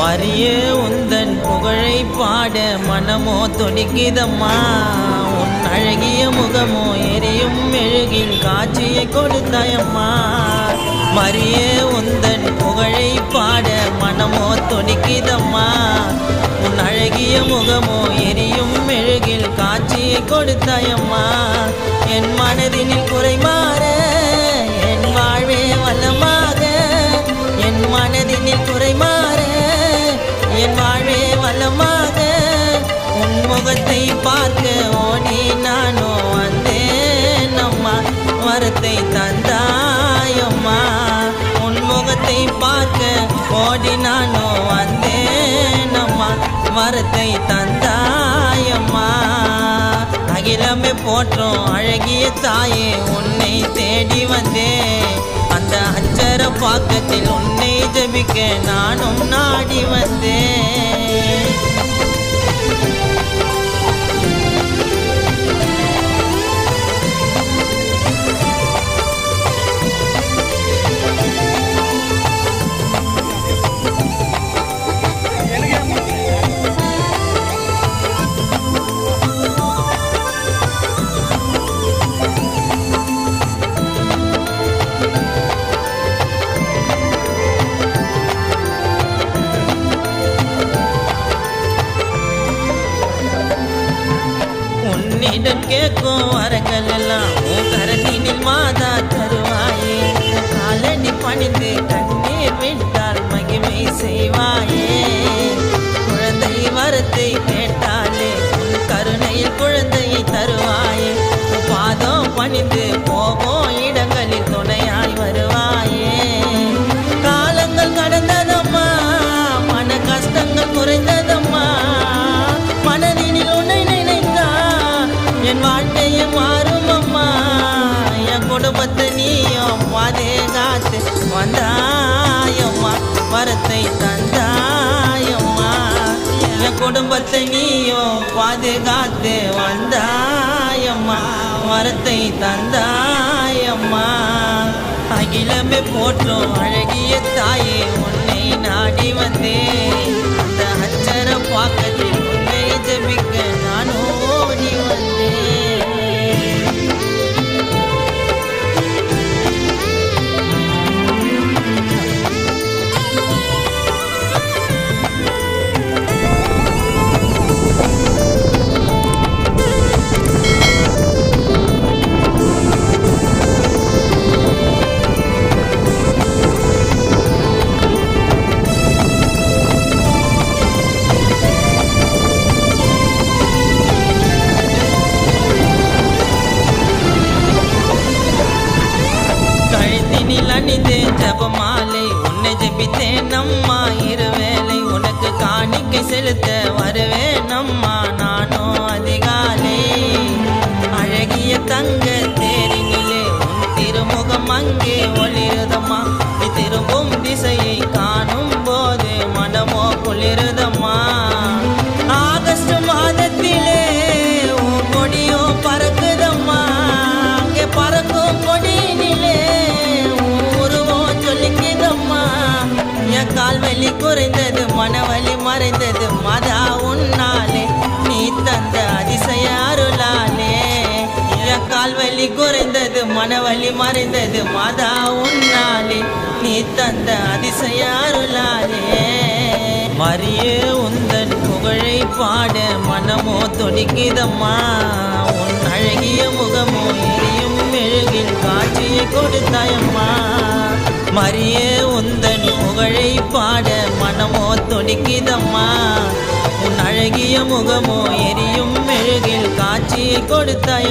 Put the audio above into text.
மறிய உந்தன் புகழை பாட மனமோ துடிக்குதம்மா உன் அழகிய முகமோ எரியும் மெழுகில் காட்சியை கொடுத்தாயம்மா. மறிய உந்தன் புகழை பாட மனமோ துடிக்குதம்மா உன் அழகிய முகமோ எரியும் மெழுகில் காட்சியை கொடுத்தாயம்மா. என் மனதினில் குறைமாற வரத்தை தந்தாயம்மா. அகிலமே போற்றோம் அழகிய தாயே உன்னை தேடி வந்தேன். அந்த அச்சர பாக்கத்தில் உன்னை ஜபிக்க நானும் நாடி வந்தேன். கேட்கும் வரங்கள் எல்லாம் உன் கரத்தினில் மாதா தருவாயே. காலனி பணிந்து கண்ணீர் விட்டால் மகிமை செய்வாயே. என் வாழ்க்கையை மாறும் அம்மா. என் குடும்பத்தை நீயும் காத்து வந்தாயம்மா வரத்தை தந்தாயம்மா என் குடும்பத்தை நீயும் பாதுகாத்து வந்தாயம்மா வரத்தை தந்தாயம்மா அகிலமே போற்றும் அழகிய காணிக்கை செலுத்த வருவேன் அம்மா. நானோ அதிகாலே. அழகிய தங்க தேரினிலே உன் திருமுகம் அங்கே ஒளிருதம்மா என் கால் வலி குறைந்தது மனவலி மறைந்தது. மாதா உன்னாலே நீ தந்த அதிசய அருளாலே. மரியே உந்தன் புகழை பாட மனமோ துடிக்குதம்மா. உன் அழகிய முகமோ எரியும் மெழுகில் காட்சியை கொடுத்தாயம்மா. மரியே உந்தன் புகழை பாட மனமோ துடிக்குதம்மா. உன் அழகிய முகமோ எரியும் மெழுகில் காட்சியை கொடுத்தாய